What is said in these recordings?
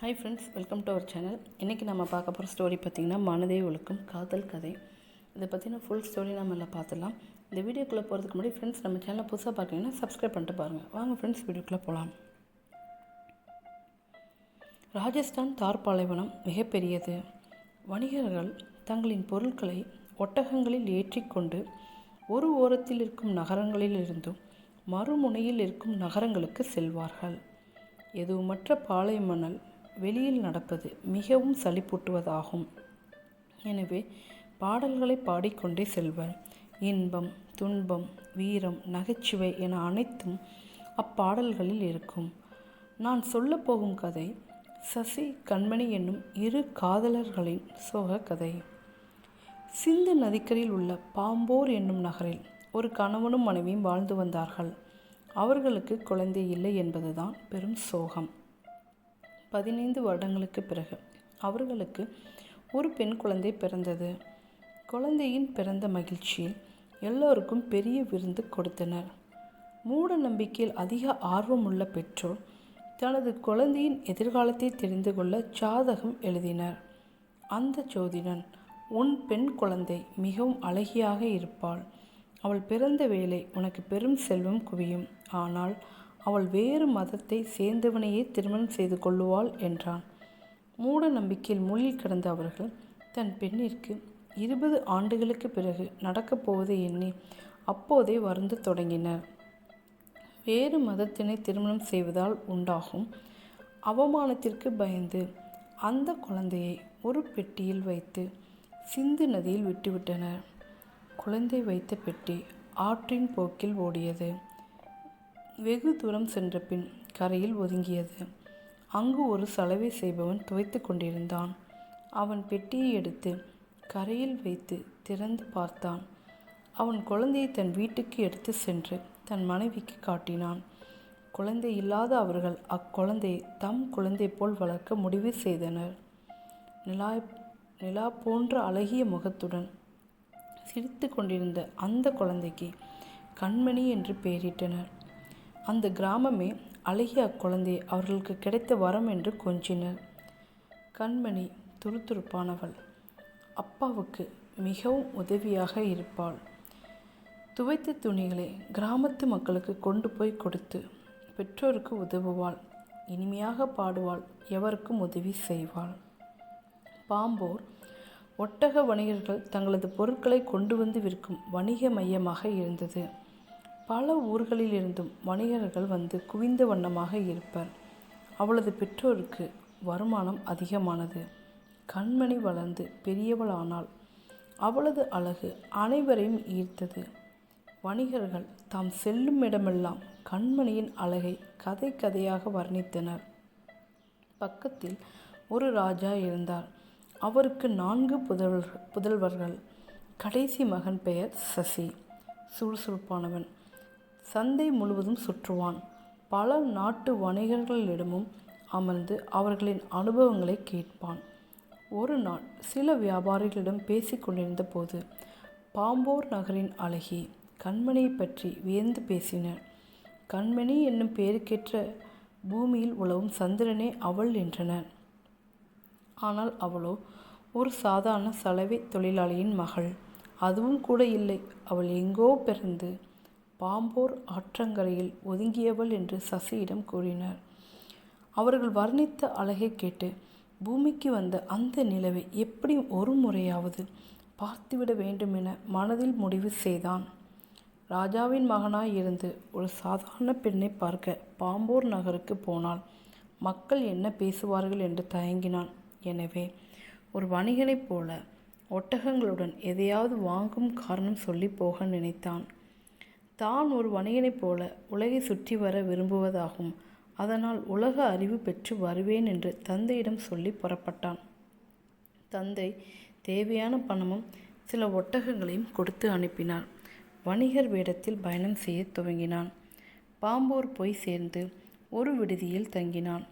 Hi friends welcome to our channel இன்றைக்கி நம்ம பார்க்க போகிற ஸ்டோரி பார்த்திங்கன்னா மனதே ஒழுக்கும் காதல் கதை. இதை பற்றின ஃபுல் ஸ்டோரி நம்ம எல்லாம் பார்த்துடலாம். இந்த வீடியோக்குள்ளே போகிறதுக்கு முன்னாடி ஃப்ரெண்ட்ஸ் நம்ம சேனலை புதுசாக பார்க்குறீங்கன்னா சப்ஸ்கிரைப் பண்ணிட்டு பாருங்கள் வாங்க ஃப்ரெண்ட்ஸ் வீடியோக்குள்ளே போகலாம் ராஜஸ்தான் தார் பாலைவனம் மிகப்பெரியது. வணிகர்கள் தங்களின் பொருட்களை ஒட்டகங்களில் ஏற்றிக்கொண்டு ஒரு ஓரத்தில் இருக்கும் நகரங்களில் இருந்தும் மறுமுனையில் இருக்கும் நகரங்களுக்கு செல்வார்கள். எதுவுமற்ற பாலை மணல் வெளியில் நடப்பது மிகவும் சலிப்பூட்டுவதாகும். எனவே பாடல்களை பாடிக்கொண்டே செல்வர். இன்பம் துன்பம் வீரம் நகைச்சுவை என அனைத்தும் அப்பாடல்களில் இருக்கும். நான் சொல்லப்போகும் கதை சசி கண்மணி என்னும் இரு காதலர்களின் சோக கதை. சிந்து நதிக்கரையில் உள்ள பாம்போர் என்னும் நகரில் ஒரு கணவனும் மனைவியும் வாழ்ந்து வந்தார்கள். அவர்களுக்கு குழந்தை இல்லை என்பதுதான் பெரும் சோகம். பதினைந்து வருடங்களுக்கு பிறகு அவர்களுக்கு ஒரு பெண் குழந்தை பிறந்தது. குழந்தையின் பிறந்த மகிழ்ச்சியில் எல்லோருக்கும் பெரிய விருந்து கொடுத்தனர். மூட நம்பிக்கையில் அதிக ஆர்வமுள்ள பெற்றோர் தனது குழந்தையின் எதிர்காலத்தை தெரிந்து கொள்ள ஜாதகம் எழுதினர். அந்த ஜோதிடன் உன் பெண் குழந்தை மிகவும் அழகியாக இருப்பாள். அவள் பிறந்த வேளை உனக்கு பெரும் செல்வம் குவியும். ஆனால் அவள் வேறு மதத்தை சேர்ந்தவனையே திருமணம் செய்து கொள்ளுவாள் என்றான். மூட நம்பிக்கையில் மூழ்கி கிடந்த அவர்கள் தன் பெண்ணிற்கு இருபது ஆண்டுகளுக்கு பிறகு நடக்கப் போவதை எண்ணி அப்போதே வருந்து தொடங்கினர். வேறு மதத்தினை திருமணம் செய்வதால் உண்டாகும் அவமானத்திற்கு பயந்து அந்த குழந்தையை ஒரு பெட்டியில் வைத்து சிந்து நதியில் விட்டுவிட்டனர். குழந்தை வைத்த பெட்டி ஆற்றின் போக்கில் ஓடியது. வெகு தூரம் சென்ற பின் கரையில் ஒதுங்கியது. அங்கு ஒரு சலவை செய்பவன் துவைத்து கொண்டிருந்தான். அவன் பெட்டியை எடுத்து கரையில் வைத்து திறந்து பார்த்தான். அவன் குழந்தையை தன் வீட்டுக்கு எடுத்து சென்று தன் மனைவிக்கு காட்டினான். குழந்தை இல்லாத அவர்கள் அக்குழந்தையை தம் குழந்தை போல் வளர்க்க முடிவு செய்தனர். நிலா நிலா போன்ற அழகிய முகத்துடன் சிரித்து கொண்டிருந்த அந்த குழந்தைக்கு கண்மணி என்று பெயரிட்டனர். அந்த கிராமமே அழகிய அக்குழந்தை அவர்களுக்கு கிடைத்த வரம் என்று கொஞ்சினர். கண்மணி துருதுருப்பானவள் அப்பாவுக்கு மிகவும் உதவியாக இருப்பாள். துவைத்த துணிகளை கிராமத்து மக்களுக்கு கொண்டு போய் கொடுத்து பெற்றோருக்கு உதவுவாள். இனிமையாக பாடுவாள். எவருக்கும் உதவி செய்வாள். பாம்போர் ஒட்டக வணிகர்கள் தங்களது பொருட்களை கொண்டு வந்து விற்கும் வணிக மையமாக இருந்தது. பல ஊர்களிலிருந்தும் வணிகர்கள் வந்து குவிந்த வண்ணமாக இருப்பர். அவளது பெற்றோருக்கு வருமானம் அதிகமானது. கண்மணி வளர்ந்து பெரியவளானால் அவளது அழகு அனைவரையும் ஈர்த்தது. வணிகர்கள் தாம் செல்லும் இடமெல்லாம் கண்மணியின் அழகை கதை கதையாக வர்ணித்தனர். பக்கத்தில் ஒரு ராஜா இருந்தார். அவருக்கு நான்கு புதல்வர் புதல்வர்கள். கடைசி மகன் பெயர் சசி. சுறுசுறுப்பானவன். சந்தை முழுவதும் சுற்றுவான். பல நாட்டு வணிகர்களிடமும் அமர்ந்து அவர்களின் அனுபவங்களை கேட்பான். ஒரு நாள் சில வியாபாரிகளிடம் பேசிக்கொண்டிருந்த போது பாம்போர் நகரின் அழகி கண்மணியை பற்றி வியந்து பேசினர். கண்மணி என்னும் பெயருக்கேற்ற பூமியில் உழவும் சந்திரனே அவள் என்றனர். ஆனால் அவளோ ஒரு சாதாரண சலவை தொழிலாளியின் மகள். அதுவும் கூட இல்லை. அவள் எங்கோ பிறந்து பாம்போர் ஆற்றங்கரையில் ஒதுங்கியவள் என்று சசியிடம் கூறினர். அவர்கள் வர்ணித்த அழகை கேட்டு பூமிக்கு வந்த அந்த நிலவை எப்படி ஒரு முறையாவது பார்த்துவிட வேண்டுமென மனதில் முடிவு செய்தான். ராஜாவின் மகனாய் இருந்து ஒரு சாதாரண பெண்ணை பார்க்க பாம்போர் நகருக்கு போனால் மக்கள் என்ன பேசுவார்கள் என்று தயங்கினான். எனவே ஒரு வணிகனைப் போல ஒட்டகங்களுடன் எதையாவது வாங்கும் காரணம் சொல்லி போக நினைத்தான். தான் ஒரு வணிகனைப் போல உலகை சுற்றி வர விரும்புவதாகும். அதனால் உலக அறிவு பெற்று வருவேன் என்று தந்தையிடம் சொல்லி புறப்பட்டான். தந்தை தேவையான பணமும் சில ஒட்டகங்களையும் கொடுத்து அனுப்பினார். வணிகர் வேடத்தில் பயணம் செய்ய துவங்கினான். பாம்போர் போய் சேர்ந்து ஒரு விடுதியில் தங்கினான்.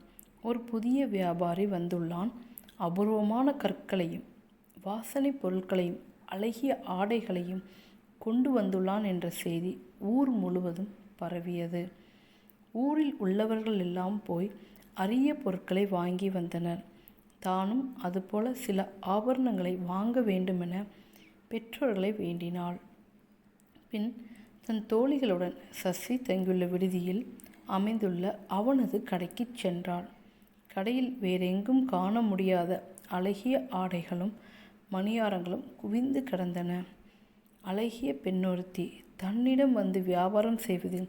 ஒரு புதிய வியாபாரி வந்துள்ளான். அபூர்வமான கற்களையும் வாசனை பொருட்களையும் அழகிய ஆடைகளையும் கொண்டு வந்துள்ளான் என்ற செய்தி ஊர் முழுவதும் பரவியது. ஊரில் உள்ளவர்கள் எல்லாம் போய் அரிய பொருட்களை வாங்கி வந்தனர். தானும் அதுபோல சில ஆபரணங்களை வாங்க வேண்டுமென பெற்றோர்களை வேண்டினாள். பின் தன் தோழிகளுடன் சசி தங்கியுள்ள விடுதியில் அமைந்துள்ள அவனது கடைக்கு சென்றாள். கடையில் வேறெங்கும் காண முடியாத அழகிய ஆடைகளும் மணியாரங்களும் குவிந்து கிடந்தன. அழகிய பெண்ணொருத்தி தன்னிடம் வந்து வியாபாரம் செய்வதில்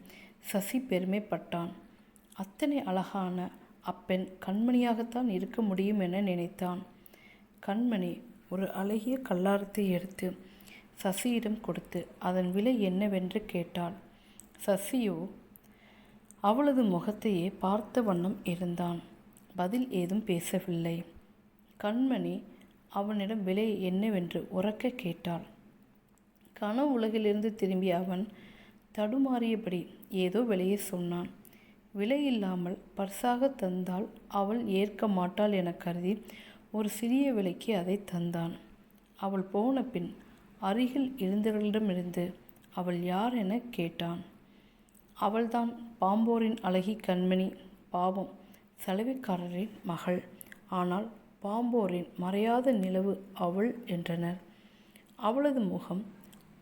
சசி பெருமைப்பட்டான். அத்தனை அழகான அப்பெண் கண்மணியாகத்தான் இருக்க முடியும் என நினைத்தான். கண்மணி ஒரு அழகிய கல்லாரத்தை எடுத்து சசியிடம் கொடுத்து அதன் விலை என்னவென்று கேட்டாள். சசியோ அவளது முகத்தையே பார்த்த வண்ணம் இருந்தான். பதில் ஏதும் பேசவில்லை. கண்மணி அவனிடம் விலை என்னவென்று உறக்க கேட்டாள். கனவு உலகிலிருந்து திரும்பிய அவன் தடுமாறியபடி ஏதோ விலையை சொன்னான். விலை இல்லாமல் பர்சாக தந்தால் அவள் ஏற்க மாட்டாள் என கருதி ஒரு சிறிய விலைக்கு அதை தந்தான். அவள் போன பின் அருகில் இருந்தவர்களிடமிருந்து அவள் யார் என கேட்டான். அவள்தான் பாம்போரின் அழகி கண்மணி பாவம் சலவைக்காரரின் மகள். ஆனால் பாம்போரின் மறையாத நிலவு அவள் என்றனர். அவளது முகம்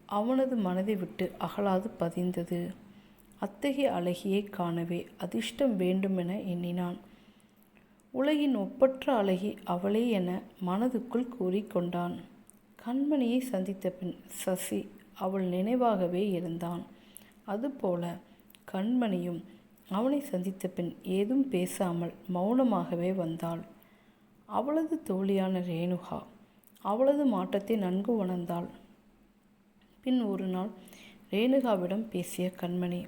அவனது மனதை விட்டு அகலாது பதிந்தது. அத்தகைய அழகியை காணவே அதிர்ஷ்டம் வேண்டுமென எண்ணினான். உலகின் ஒப்பற்ற அழகி அவளே என மனதுக்குள் கூறிக்கொண்டான் கண்மணியை சந்தித்த பின் சசி அவள் நினைவாகவே இருந்தான் அதுபோல கண்மணியும் அவனை சந்தித்த பின் ஏதும் பேசாமல் மௌனமாகவே வந்தாள். அவளது தோழியான ரேணுகா அவளது மாற்றத்தை நன்கு உணர்ந்தாள். பின் ஒரு நாள் ரேணுகாவிடம் பேசிய கண்மணி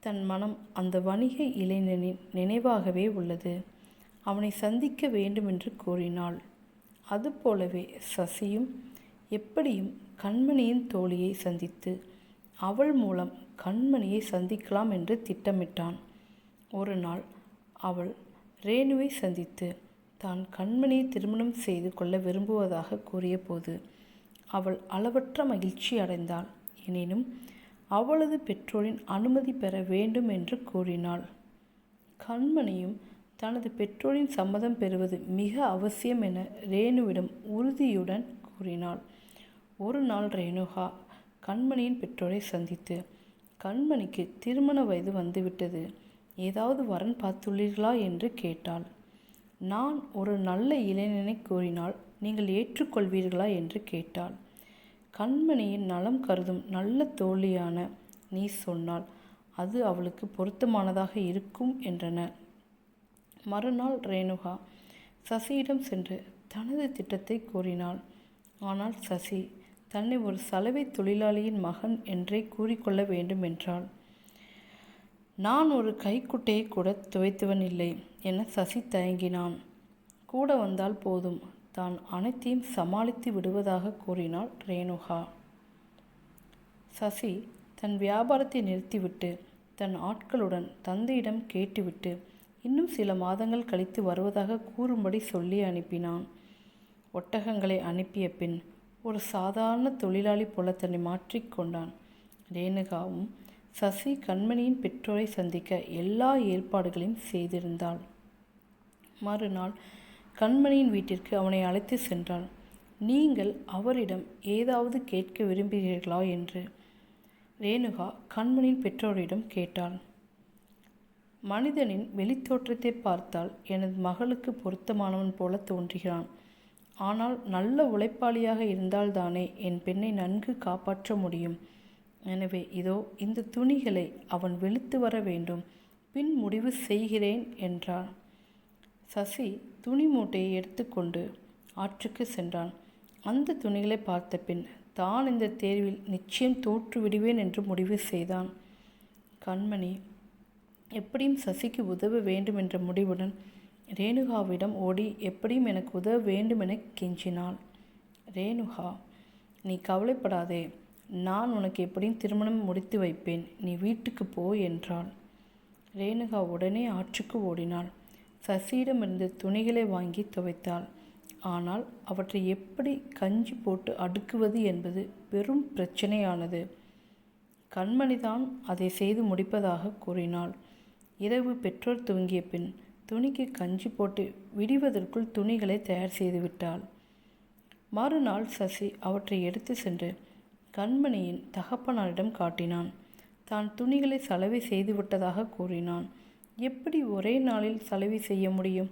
தன் மனம் அந்த வணிக இளைஞனின் நினைவாகவே உள்ளது. அவனை சந்திக்க வேண்டுமென்று கூறினாள். அதுபோலவே சசியும் எப்படியும் கண்மணியின் தோழியை சந்தித்து அவள் மூலம் கண்மணியை சந்திக்கலாம் என்று திட்டமிட்டான். ஒரு நாள் அவள் ரேணுவை சந்தித்து தான் கண்மணியை திருமணம் செய்து கொள்ள விரும்புவதாக கூறியபோது அவள் அளவற்ற மகிழ்ச்சி அடைந்தாள். எனினும் அவளது பெற்றோரின் அனுமதி பெற வேண்டும் என்று கூறினாள். கண்மணியும் தனது பெற்றோரின் சம்மதம் பெறுவது மிக அவசியம் என ரேணுவிடம் உறுதியுடன் கூறினாள். ஒரு நாள் ரேணுகா கண்மணியின் பெற்றோரை சந்தித்து கண்மணிக்கு திருமண வயது வந்துவிட்டது. ஏதாவது வரன் பார்த்துள்ளீர்களா? என்று கேட்டாள். நான் ஒரு நல்ல இளைஞனை கூறினால் நீங்கள் ஏற்றுக்கொள்வீர்களா? என்று கேட்டாள். கண்மணியின் நலம் கருதும் நல்ல தோழியான நீ சொன்னால் அது அவளுக்கு பொருத்தமானதாக இருக்கும் என்றனர் மறுநாள் ரேணுகா சசியிடம் சென்று தனது திட்டத்தை கூறினாள். ஆனால் சசி தன்னை ஒரு சலவை தொழிலாளியின் மகன் என்றே கூறிக்கொள்ள வேண்டும் என்றாள். நான் ஒரு கைக்குட்டையை கூட துவைத்தவன் இல்லை என சசி தயங்கினான். கூட வந்தால் போதும். தான் அனைத்தையும் சமாளித்து விடுவதாக கூறினாள் ரேணுகா. சசி தன் வியாபாரத்தை நிறுத்திவிட்டு தன் ஆட்களுடன் தந்தையிடம் கேட்டுவிட்டு இன்னும் சில மாதங்கள் கழித்து வருவதாக கூறும்படி சொல்லி அனுப்பினான். ஒட்டகங்களை அனுப்பிய பின் ஒரு சாதாரண தொழிலாளி போல தன்னை மாற்றிக்கொண்டான் ரேணுகாவும் சசி கண்மணியின் பெற்றோரை சந்திக்க எல்லா ஏற்பாடுகளையும் செய்திருந்தாள். மறுநாள் கண்மணியின் வீட்டிற்கு அவனை அழைத்து சென்றாள். நீங்கள் அவரிடம் ஏதாவது கேட்க விரும்புகிறீர்களா? என்று. ரேணுகா கண்மணியின் பெற்றோரிடம் கேட்டாள். மனிதனின் வெளித்தோற்றத்தை பார்த்தால் எனது மகளுக்கு பொருத்தமானவன் போல தோன்றுகிறான். ஆனால் நல்ல உழைப்பாளியாக இருந்தால்தானே என் பெண்ணை நன்கு காப்பாற்ற முடியும். எனவே இதோ இந்த துணிகளை அவன் வெளுத்து வர வேண்டும். பின் முடிவு செய்கிறேன் என்றார் சசி துணி மூட்டையை எடுத்துக்கொண்டு ஆற்றுக்கு சென்றான். அந்த துணிகளை பார்த்த பின் தான் இந்த தேர்வில் நிச்சயம் தோற்று விடுவேன் என்று முடிவு செய்தான். கண்மணி எப்படியும் சசிக்கு உதவ வேண்டும் என்ற முடிவுடன் ரேணுகாவிடம் ஓடி எப்படியும் எனக்கு உதவ வேண்டுமென கெஞ்சினாள். ரேணுகா நீ கவலைப்படாதே. நான் உனக்கு எப்படியும் திருமணம் முடித்து வைப்பேன். நீ வீட்டுக்கு போ என்றாள். ரேணுகா உடனே ஆற்றுக்கு ஓடினாள். சசியிடமிருந்து துணிகளை வாங்கி துவைத்தாள். ஆனால் அவற்றை எப்படி கஞ்சி போட்டு அடுக்குவது என்பது பெரும் பிரச்சனையானது. கண்மணிதான் அதை செய்து முடிப்பதாக கூறினாள். இரவு பெற்றோர் தூங்கிய பின் துணிக்கு கஞ்சி போட்டு விடிவதற்குள் துணிகளை தயார் செய்து விட்டாள். மறுநாள் சசி அவற்றை எடுத்து சென்று கண்மணியின் தகப்பனாரிடம் காட்டினான். தான் துணிகளை சலவை செய்துவிட்டதாக கூறினான். எப்படி ஒரே நாளில் சலவை செய்ய முடியும்?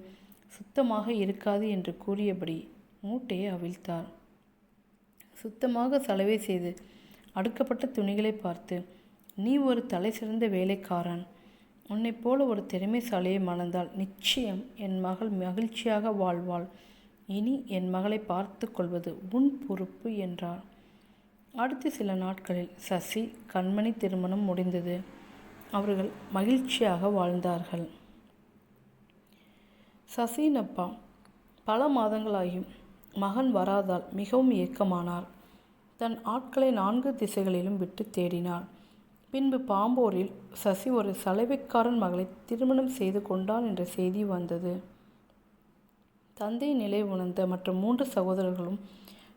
சுத்தமாக இருக்காது என்று கூறியபடி மூட்டையை அவிழ்த்தார். சுத்தமாக சலவை செய்து அடுக்கப்பட்ட துணிகளை பார்த்து நீ ஒரு தலை சிறந்த வேலைக்காரன். உன்னைப் போல ஒரு திறமைசாலியை மணந்தால் நிச்சயம் என் மகள் மகிழ்ச்சியாக வாழ்வாள். இனி என் மகளை பார்த்து கொள்வது உன் பொறுப்பு என்றார். அடுத்த சில நாட்களில் சசி கண்மணி திருமணம் முடிந்தது. அவர்கள் மகிழ்ச்சியாக வாழ்ந்தார்கள். சசின் அப்பா பல மாதங்களாகியும் மகன் வராதால் மிகவும் ஏக்கமானார். தன் ஆட்களை நான்கு திசைகளிலும் விட்டு தேடினார். பின்பு பாம்போரில் சசி ஒரு சலவைக்காரன் மகளை திருமணம் செய்து கொண்டான் என்ற செய்தி வந்தது. தந்தை நிலை உணர்ந்த மற்ற மூன்று சகோதரர்களும்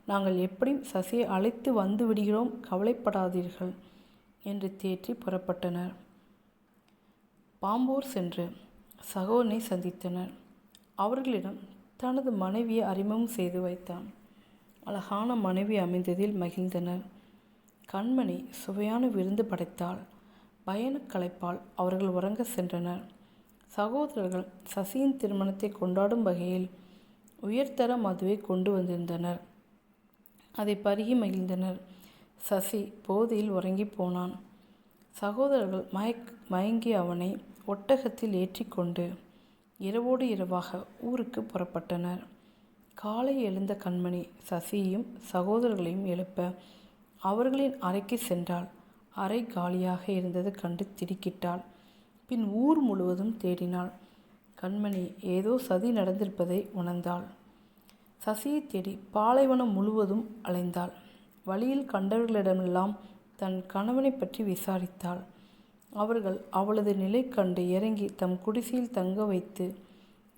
நாங்கள் எப்படி சசியை அழைத்து வந்து விடுகிறோம்? கவலைப்படாதீர்கள் என்று தேற்றி புறப்பட்டனர். பாம்போர் சென்று சகோதரனை சந்தித்தனர். அவர்களிடம் தனது மனைவியை அறிமுகம் செய்து வைத்தான். அழகான மனைவி அமைந்ததில் மகிழ்ந்தனர். கண்மணி சுவையான விருந்து படைத்தாள். பயணக் களைப்பால் அவர்கள் உறங்க சென்றனர். சகோதரர்கள் சசியின் திருமணத்தை கொண்டாடும் வகையில் உயர்தர மதுவை கொண்டு வந்திருந்தனர். அதை பருகி மகிழ்ந்தனர். சசி போதையில் உறங்கி போனான். சகோதரர்கள் மயக் மயங்கி அவனை ஒட்டகத்தில் ஏற்றிக்கொண்டு இரவோடு இரவாக ஊருக்கு புறப்பட்டனர். காலை எழுந்த கண்மணி சசியையும் சகோதரர்களையும் எழுப்ப அவர்களின் அறைக்கு சென்றாள். அறை காலியாக இருந்தது கண்டு திடுக்கிட்டாள். பின் ஊர் முழுவதும் தேடினாள். கண்மணி ஏதோ சதி நடந்திருப்பதை உணர்ந்தாள். சசியை தேடி பாலைவனம் முழுவதும் அலைந்தாள். வழியில் கண்டவர்களிடமெல்லாம் தன் கணவனை பற்றி விசாரித்தாள். அவர்கள் அவளது நிலை கண்டு இறங்கி தம் குடிசையில் தங்க வைத்து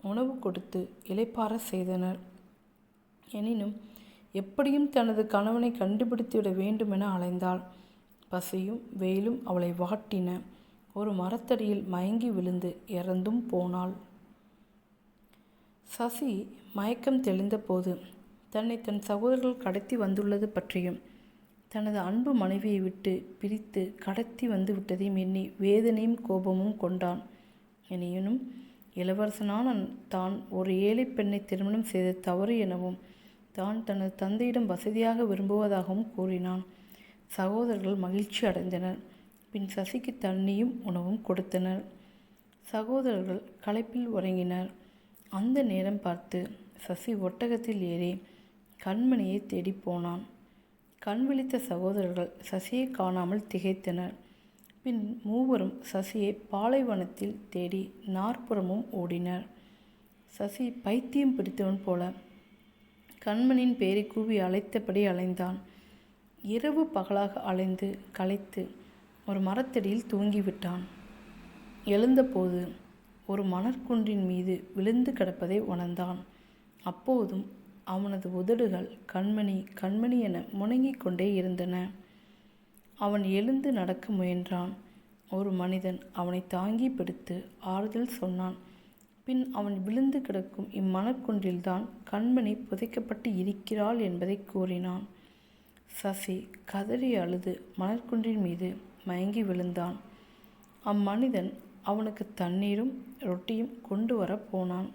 உணவு கொடுத்து இளைப்பார செய்தனர். எனினும் எப்படியும் தனது கணவனை கண்டுபிடித்துவிட வேண்டுமென அலைந்தாள். பசியும் வெயிலும் அவளை வாட்டின. ஒரு மரத்தடியில் மயங்கி விழுந்து இறந்தும் போனாள். சசி மயக்கம் தெளிந்தபோது தன்னை தன் சகோதரர்கள் கடத்தி வந்துள்ளது பற்றியும் தனது அன்பு மனைவியை விட்டு பிரித்து கடத்தி வந்து விட்டதையும் எண்ணி வேதனையும் கோபமும் கொண்டான். எனினும் இளவரசனான தான் ஒரு ஏழை பெண்ணை திருமணம் செய்த தவறு எனவும் தான் தனது தந்தையிடம் வசதியாக விரும்புவதாகவும் கூறினான். சகோதரர்கள் மகிழ்ச்சி அடைந்தனர். பின் சசிக்கு தண்ணியும் உணவும் கொடுத்தனர். சகோதரர்கள் களைப்பில் உறங்கினர். அந்த நேரம் பார்த்து சசி ஒட்டகத்தில் ஏறி கண்மணியை தேடி போனான். கண் விழித்த சகோதரர்கள் சசியை காணாமல் திகைத்தனர். பின் மூவரும் சசியை பாலைவனத்தில் தேடி நாற்புறமும் ஓடினர். சசி பைத்தியம் பிடித்தவன் போல கண்மணியின் பேரை கூவி அழைத்தபடி அலைந்தான். இரவு பகலாக அலைந்து களைத்து ஒரு மரத்தடியில் தூங்கிவிட்டான். எழுந்தபோது ஒரு மணற்குன்றின் மீது விழுந்து கிடப்பதை உணர்ந்தான். அப்போதும் அவனது உதடுகள் கண்மணி கண்மணி என முணங்கிக் கொண்டே இருந்தன. அவன் எழுந்து நடக்க முயன்றான். ஒரு மனிதன் அவனை தாங்கி பிடித்து ஆறுதல் சொன்னான். பின் அவன் விழுந்து கிடக்கும் இம்மனக்குன்றில்தான் கண்மணி புதைக்கப்பட்டு இருக்கிறாள் என்பதை கூறினான். சசி கதறி அழுது மணற்குன்றின் மீது மயங்கி விழுந்தான். அம்மனிதன் அவனுக்கு தண்ணீரும் ரொட்டியும் கொண்டு வர போனான்.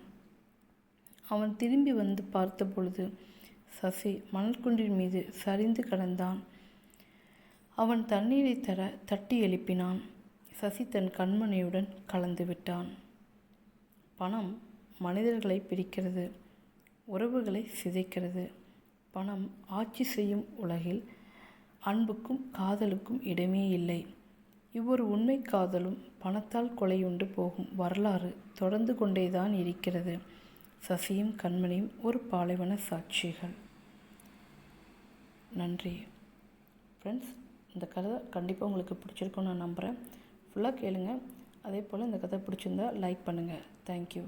அவன் திரும்பி வந்து பார்த்த பொழுது சசி மணற்குன்றின் மீது சரிந்து கடந்தான். அவன் தண்ணீரை தர தட்டி எழுப்பினான். சசி தன் கண்மனையுடன் கலந்து விட்டான். பணம் மனிதர்களை பிரிக்கிறது உறவுகளை சிதைக்கிறது. பணம் ஆட்சி செய்யும் உலகில் அன்புக்கும் காதலுக்கும் இடமே இல்லை. இவ்வொரு உண்மை காதலும் பணத்தால் கொலையுண்டு போகும் வரலாறு தொடர்ந்து கொண்டேதான் இருக்கிறது. சசியும் கண்மணியும் ஒரு பாலைவன சாட்சிகள். நன்றி. ஃப்ரெண்ட்ஸ் இந்த கதை கண்டிப்பாக உங்களுக்கு பிடிச்சிருக்கும்னு நான் நம்புகிறேன் ஃபுல்லாக கேளுங்கள் அதே போல் இந்த கதை பிடிச்சிருந்தா லைக் பண்ணுங்கள் தேங்க்யூ